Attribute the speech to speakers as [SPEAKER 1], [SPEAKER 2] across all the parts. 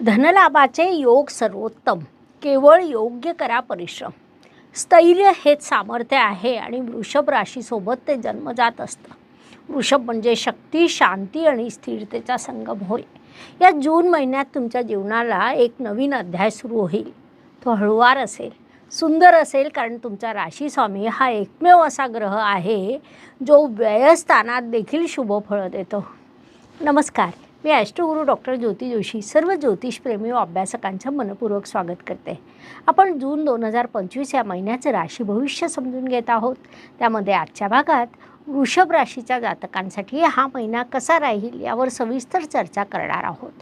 [SPEAKER 1] धनलाभाचे योग सर्वोत्तम. केवळ योग्य करा परिश्रम. स्थैर्य हेच सामर्थ्य आहे आणि वृषभ राशीसोबत ते जन्मजात असतं. वृषभ म्हणजे शक्ती शांती आणि स्थिरतेचा संगम होय या जून महिन्यात तुमच्या जीवनाला एक नवीन अध्याय सुरू होईल. तो हळुवार असेल सुंदर असेल कारण तुमचा राशीस्वामी हा एकमेव असा ग्रह आहे जो व्ययस्थानात देखील शुभ फळं देतो. नमस्कार. मी ॲस्ट्रोगुरू डॉक्टर ज्योती जोशी सर्व ज्योतिषप्रेमी व अभ्यासकांचं मनपूर्वक स्वागत करते. आपण जून दोन हजार पंचवीस या महिन्याचं राशी भविष्य समजून घेत आहोत. त्यामध्ये आजच्या भागात वृषभ राशीच्या जातकांसाठी हा महिना कसा राहील यावर सविस्तर चर्चा करणार आहोत.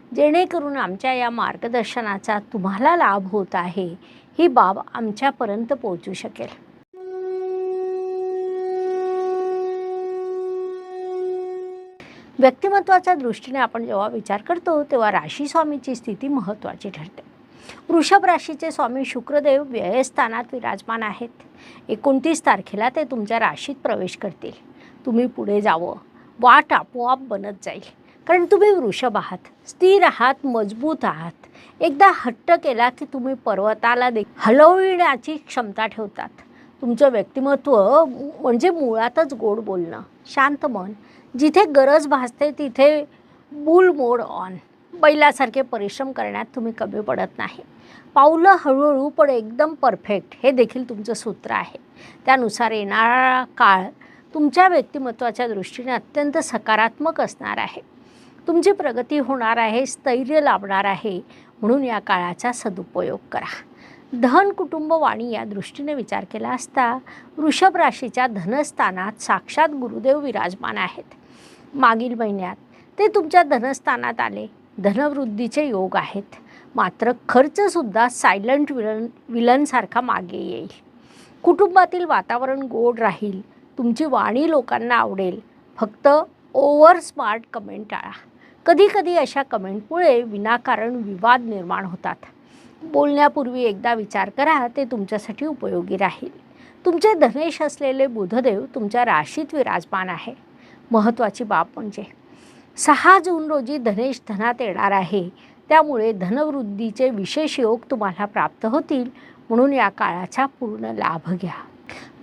[SPEAKER 1] जेणेकरून आमच्या या मार्गदर्शनाचा तुम्हाला लाभ होत आहे ही बाब आमच्यापर्यंत पोहोचू शकेल. व्यक्तिमत्वाच्या दृष्टीने आपण जेव्हा विचार करतो तेव्हा राशी स्वामीची स्थिती महत्त्वाची ठरते. वृषभ राशीचे स्वामी शुक्रदेव व्ययस्थानात विराजमान आहेत. एकोणतीस तारखेला ते तुमच्या राशीत प्रवेश करतील. तुम्ही पुढे जावं. वाट आपोआप बनत जाईल. कारण तुम्ही वृषभ आहात स्थिर आहात मजबूत आहात. एकदा हट्ट केला की तुम्ही पर्वताला दे हलविण्याची क्षमता ठेवतात. तुमचं व्यक्तिमत्व म्हणजे मुळातच गोड बोलणं. शांत मन. जिथे गरज भासते तिथे बुल मोड ऑन बैलासारखे परिश्रम करण्यात तुम्ही कमी पडत नाही. पावलं हळूहळू पण एकदम परफेक्ट हे देखील तुमचं सूत्र आहे. त्यानुसार येणारा काळ तुमच्या व्यक्तिमत्वाच्या दृष्टीने अत्यंत सकारात्मक असणार आहे. तुमची प्रगती होणार आहे स्थैर्य लाभणार आहे. म्हणून या काळाचा सदुपयोग करा. धन कुटुंब वाणी या दृष्टीने विचार केला असता वृषभ राशीच्या धनस्थानात साक्षात गुरुदेव विराजमान आहेत. मागील महिन्यात ते तुमच्या धनस्थानात आले. धनवृद्धीचे योग आहेत. मात्र खर्चसुद्धा सायलंट विलन विलनसारखा मागे येईल. कुटुंबातील वातावरण गोड राहील. तुमची वाणी लोकांना आवडेल. फक्त ओव्हर स्मार्ट कमेंट टाळा. कधीकधी अशा कमेंटमुळे विनाकारण विवाद निर्माण होतात. बोलण्यापूर्वी एकदा विचार करा ते तुमच्यासाठी उपयोगी राहील. तुमचे धनेश असलेले बुधदेव तुमच्या राशीत विराजमान आहे. महत्त्वाची बाब म्हणजे सहा जून रोजी धनेश धनात येणार आहे. त्यामुळे धनवृद्धीचे विशेष योग तुम्हाला प्राप्त होतील म्हणून या काळाचा पूर्ण लाभ घ्या.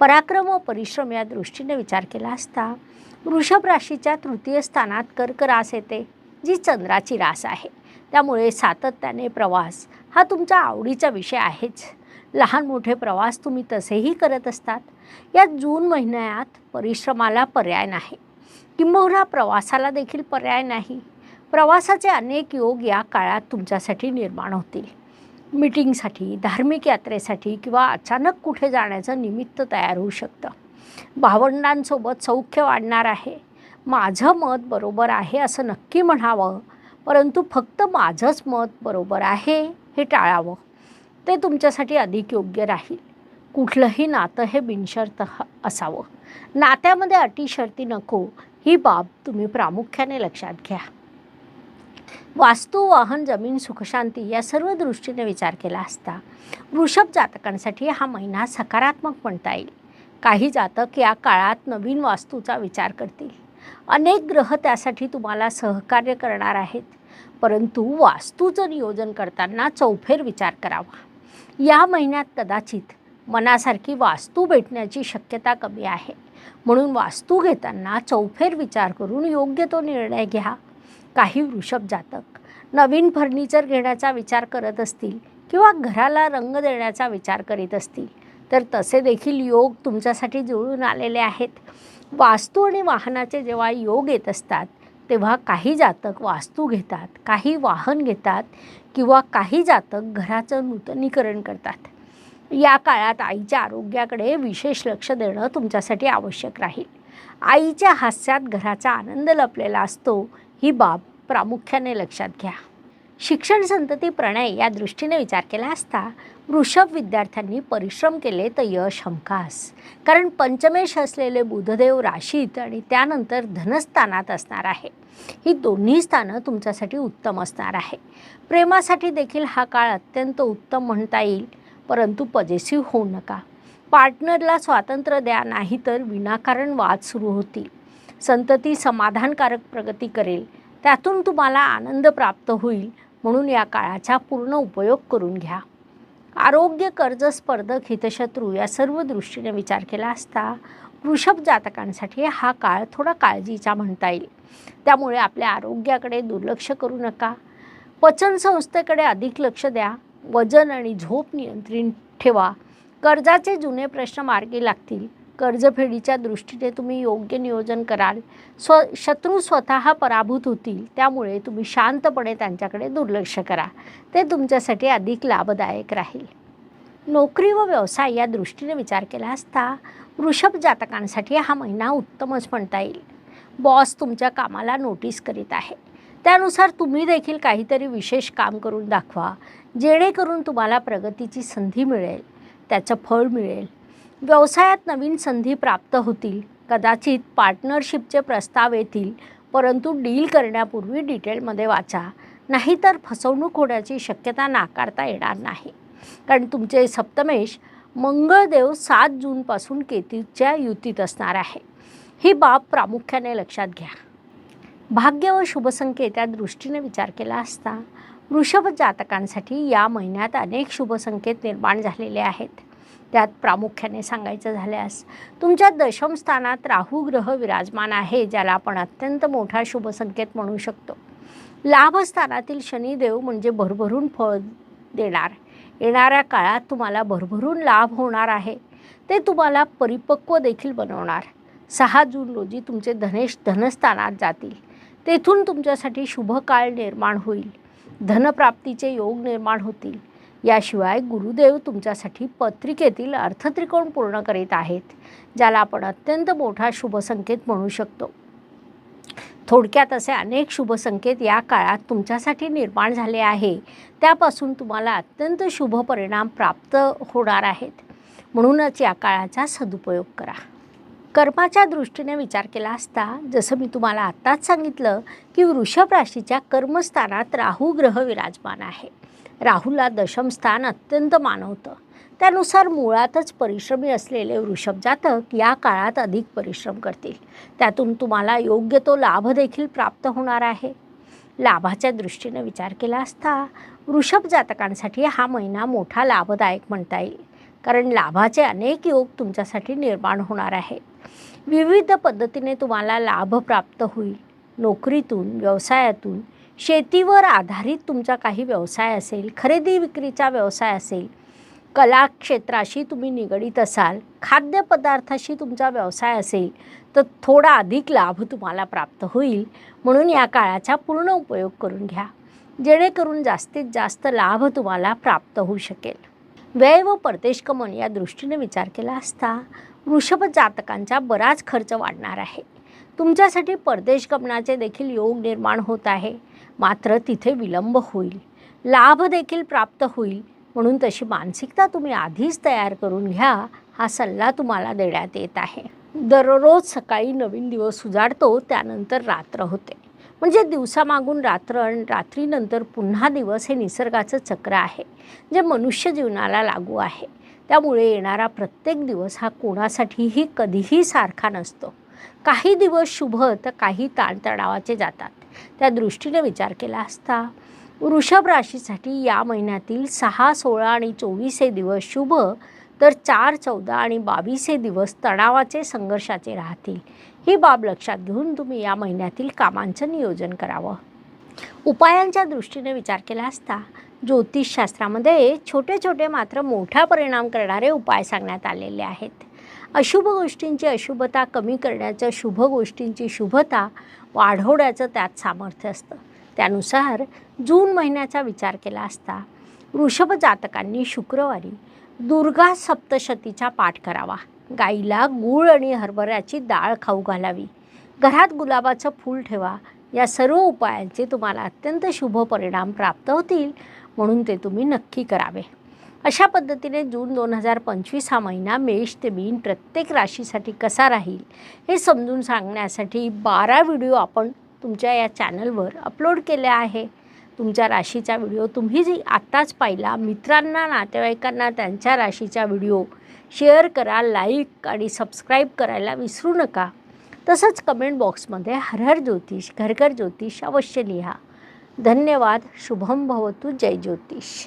[SPEAKER 1] पराक्रम व परिश्रम या दृष्टीने विचार केला असता वृषभ राशीच्या तृतीय स्थानात कर्करास येते. जी चंद्राची रास आहे. त्यामुळे सातत्याने प्रवास हा तुमचा आवडीचा विषय आहेच. लहान मोठे प्रवास तुम्ही तसेही करत असतात. या जून महिन्यात परिश्रमाला पर्याय नाही. किंबहुना प्रवासाला देखील पर्याय नाही. प्रवासाचे अनेक योग या काळात तुमच्यासाठी निर्माण होतील. मीटिंगसाठी धार्मिक यात्रेसाठी किंवा अचानक कुठे जाण्याचं निमित्त तयार होऊ शकतं. भावंडांसोबत सौख्य वाढणार आहे. माझं मत बरोबर आहे असं नक्की म्हणावं परंतु फक्त माझंच मत बरोबर आहे हे टाळावं. ते तुमच्यासाठी अधिक योग्य राहील. कुठलंही नातं हे बिनशर्त ह- असावं. नात्यामध्ये अटी शर्ती नको ही बाब तुम्ही प्रामुख्याने लक्षात घ्या. वास्तू वाहन जमीन सुखशांती या सर्व दृष्टीने विचार केला असता वृषभ जातकांसाठी हा महिना सकारात्मक म्हणता येईल. काही जातक या काळात नवीन वास्तूचा विचार करतील. अनेक ग्रह त्यासाठी तुम्हाला सहकार्य करणार आहेत. परंतु वास्तूचं नियोजन करताना चौफेर विचार करावा. या महिन्यात कदाचित मनासारखी वास्तू भेटण्याची शक्यता कमी आहे. म्हणून वास्तू घेताना चौफेर विचार करून योग्य तो निर्णय घ्या. काही वृषभ जातक नवीन फर्निचर घेण्याचा विचार करत असतील किंवा घराला रंग देण्याचा विचार करीत असतील तर तसे देखील योग तुमच्यासाठी जुळून आलेले आहेत. वास्तू आणि वाहनाचे जेव्हा योग येत असतात तेव्हा काही जातक वास्तू घेतात काही वाहन घेतात किंवा काही जातक घराचं नूतनीकरण करतात. या काळात आईच्या आरोग्याकडे विशेष लक्ष देणं तुमच्यासाठी आवश्यक राहील. आईच्या हास्यात घराचा आनंद लपलेला असतो ही बाब प्रामुख्याने लक्षात घ्या. शिक्षण संतती प्रणय या दृष्टीने विचार केला असता वृषभ विद्यार्थ्यांनी परिश्रम केले तर यश हमखास. कारण पंचमेश असलेले बुधदेव राशीत आणि त्यानंतर धनस्थानात असणार आहे. ही दोन्ही स्थानं तुमच्यासाठी उत्तम असणार आहे. प्रेमासाठी देखील हा काळ अत्यंत उत्तम म्हणता येईल. परंतु पजेसिव्ह होऊ नका. पार्टनरला स्वातंत्र्य द्या नाहीतर विनाकारण वाद सुरू होतील. संतती समाधानकारक प्रगती करेल. त्यातून तुम्हाला आनंद प्राप्त होईल. म्हणून या काळाचा पूर्ण उपयोग करून घ्या. आरोग्य कर्ज स्पर्धक हितशत्रू या सर्व दृष्टीने विचार केला असता वृषभ जातकांसाठी हा काळ थोडा काळजीचा म्हणता येईल. त्यामुळे आपल्या आरोग्याकडे दुर्लक्ष करू नका. पचन संस्थेकडे अधिक लक्ष द्या. वजन आणि झोप नियंत्रित ठेवा. कर्जाचे जुने प्रश्न मार्गी लागतील. कर्जफेडीच्या दृष्टीने तुम्ही योग्य नियोजन कराल. स्व शत्रू स्वतः पराभूत होतील त्यामुळे तुम्ही शांतपणे त्यांच्याकडे दुर्लक्ष करा. ते तुमच्यासाठी अधिक लाभदायक राहील. नोकरी व व्यवसाय या दृष्टीने विचार केला असता वृषभ जातकांसाठी हा महिना उत्तमच म्हणता येईल. बॉस तुमच्या कामाला नोटीस करीत आहे. त्यानुसार तुम्ही देखील काहीतरी विशेष काम करून दाखवा जेणेकरून तुम्हाला प्रगतीची संधी मिळेल. त्याचं फळ मिळेल. व्यवसायात नवीन संधी प्राप्त होतील. कदाचित पार्टनरशिपचे प्रस्ताव येतील परंतु डील करण्यापूर्वी डिटेलमध्ये वाचा. नाहीतर फसवणूक होण्याची शक्यता नाकारता येणार नाही. कारण तुमचे सप्तमेश मंगळदेव सात जूनपासून केतीच्या युतीत असणार आहे. ही बाब प्रामुख्याने लक्षात घ्या. भाग्य व शुभसंकेत या दृष्टीने विचार केला असता वृषभ जातकांसाठी या महिन्यात अनेक शुभसंकेत निर्माण झालेले आहेत. त्यात प्रामुख्याने सांगायचं झाल्यास. तुमच्या दशमस्थानात राहू ग्रह विराजमान आहे ज्याला आपण अत्यंत मोठा शुभसंकेत म्हणू शकतो. लाभस्थानातील शनिदेव म्हणजे भरभरून फळ देणार. येणाऱ्या काळात तुम्हाला भरभरून लाभ होणार आहे. ते तुम्हाला परिपक्व देखील बनवणार. सहा जून रोजी तुमचे धनेश धनस्थानात जातील. तेथून तुमच्यासाठी शुभ काळ निर्माण होईल. धनप्राप्तीचे योग निर्माण होतील. याशिवाय गुरुदेव तुमच्यासाठी पत्रिकेतील अर्थत्रिकोण पूर्ण करीत आहेत ज्याला आपण अत्यंत मोठा शुभसंकेत म्हणू शकतो. थोडक्यात असे अनेक शुभसंकेत या काळात तुमच्यासाठी निर्माण झाले आहे. त्यापासून तुम्हाला अत्यंत शुभ परिणाम प्राप्त होणार आहेत. म्हणूनच या काळाचा सदुपयोग करा. कर्माच्या दृष्टीने विचार केला असता जसं मी तुम्हाला आत्ताच सांगितलं की वृषभ राशीच्या कर्मस्थानात राहू ग्रह विराजमान आहे. राहूला दशमस्थान अत्यंत मानवतं. त्यानुसार मुळातच परिश्रमी असलेले वृषभ जातक या काळात अधिक परिश्रम करतील. त्यातून तुम्हाला योग्य तो लाभ देखील प्राप्त होणार आहे. लाभाच्या दृष्टीने विचार केला असता वृषभ जातकांसाठी हा महिना मोठा लाभदायक म्हणता येईल. कारण लाभाचे अनेक योग तुमच्यासाठी निर्माण होणार आहेत विविध पद्धतीने तुम्हाला लाभ प्राप्त होईल. नोकरीतून व्यवसायातून शेतीवर आधारित तुमचा काही व्यवसाय असेल खरेदी विक्रीचा व्यवसाय असेल कला क्षेत्राशी तुम्ही निगडीत असाल खाद्यपदार्थाशी तुमचा व्यवसाय असेल तर थोडा अधिक लाभ तुम्हाला प्राप्त होईल. म्हणून या काळाचा पूर्ण उपयोग करून घ्या जेणेकरून जास्तीत जास्त लाभ तुम्हाला प्राप्त होऊ शकेल. व्यय व परदेशगमन या दृष्टीने विचार केला असता वृषभ जातकांचा बराच खर्च वाढणार आहे. तुमच्यासाठी परदेशगमनाचे देखील योग निर्माण होत आहे. मात्र तिथे विलंब होईल. लाभ देखील प्राप्त होईल. म्हणून तशी मानसिकता तुम्ही आधीच तयार करून घ्या हा सल्ला तुम्हाला देण्यात येत आहे. दररोज सकाळी नवीन दिवस उजाडतो त्यानंतर रात्र होते. म्हणजे दिवसामागून रात्र आणि रात्रीनंतर पुन्हा दिवस हे निसर्गाचं चक्र आहे जे मनुष्य जीवनाला लागू आहे. त्यामुळे येणारा प्रत्येक दिवस हा कोणासाठीही कधीही सारखा नसतो. काही दिवस शुभ तर काही ताणतणावाचे जातात. त्या दृष्टीने विचार केला असता वृषभ राशीसाठी या महिन्यातील सहा सोळा आणि चोवीस हे दिवस शुभ तर चार चौदा आणि बावीस हे दिवस तणावाचे संघर्षाचे राहतील. ही बाब लक्षात घेऊन तुम्ही या महिन्यातील कामांचं नियोजन करावं. उपायांच्या दृष्टीने विचार केला असता ज्योतिषशास्त्रामध्ये छोटे छोटे मात्र मोठा परिणाम करणारे उपाय सांगण्यात आलेले आहेत. अशुभ गोष्टींची अशुभता कमी करण्याचं शुभ गोष्टींची शुभता वाढवण्याचं त्यात सामर्थ्य असतं. त्यानुसार जून महिन्याचा विचार केला असता वृषभ जातकांनी शुक्रवारी दुर्गा सप्तशतीचा पाठ करावा. गाईला गूळ आणि हरभऱ्याची डाळ खाऊ घालावी. घरात गुलाबाचं फूल ठेवा. या सर्व उपायांचे तुम्हाला अत्यंत शुभ परिणाम प्राप्त होतील म्हणून ते तुम्ही नक्की करावे. अशा पद्धतीने जून दोन हजार पंचवीस हा महिना मेष ते मीन प्रत्येक राशीसाठी कसा राहील हे समजून सांगण्यासाठी बारा व्हिडिओ आपण तुमच्या या चॅनलवर अपलोड केले आहे. तुमच्या राशीचा व्हिडिओ तुम्ही जी आत्ताच पाहिला मित्रांना नातेवाईकांना त्यांच्या राशीचा व्हिडिओ शेअर करा लाईक आणि सबस्क्राईब करायला विसरू नका. तसंच कमेंट बॉक्समध्ये हर हर ज्योतिष घर घर ज्योतिष अवश्य लिहा. धन्यवाद शुभम भवतु जय ज्योतिष.